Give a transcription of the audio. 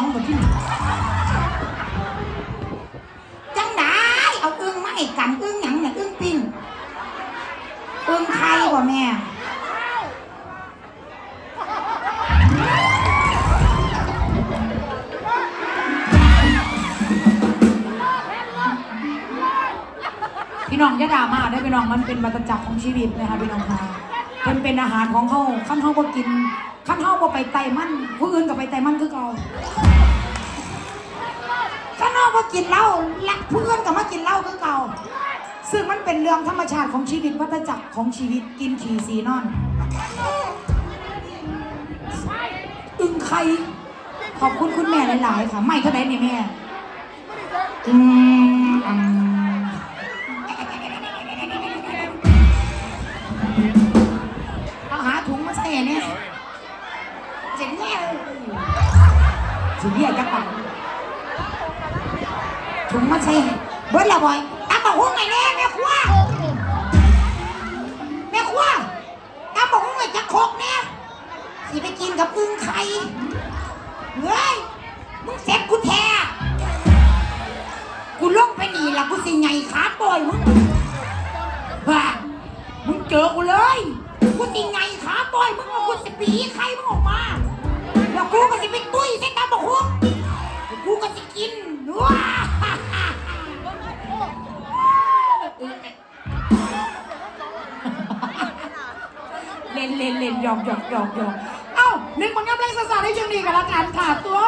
องหมที่นี่จังได้เอาอึ้งมาให้กันอึ้งหยังเนี่ยอึ้งปิ้งอึ้งไข่ว่แม่พี่น้องยะดามาได้พี่น้องมันเป็นวัตจักของชีวิตนะคะพี่น้องค่ะมันเป็นอาหารของเขาข้านเขาก็กิน ขั้นเขาก็ไปไต่มันผู้อื่นก็ไปไต่มันคือเก่าขั้นเขาก็กินเหล้าและผู้อื่นก็มากินเหล้าคือเก่าซึ่งมันเป็นเรื่องธรรมชาติของชีวิตวัฏจักรของชีวิตกินขี่สีนอนอึงไข่ขอบคุณคุณแม่หลายๆค่ะ ไม่เท่าไหร่เนี่ยแม่อืมอืมเอาหาถุงมาใส่เนี่ย เจ๋งแน่ถุงเบี้ยจะปังถุงมาใส่เบิร์ดละบอยตามบอกหุ้งไงแน่แม่ครัวแม่ครัวตามบอกหุ้งไงจะโคกเนี่ยสิไปกินกับอึ้งไข่เฮ้ยมึงเสร็จกูแท้กูลงไปหนีละกูสิไงขาปล่อยมึงบ้ามึงเจอกูเลยกูสิไงขาปล่อยมึงแล้วกูสิปีไข่มึ เล่นเล่นเล่นหยอกหยอกหยอกหยอกเอ้าหนึ่งผลงานเพลงสดๆให้ช่วงนี้กันละกันค่ะตัว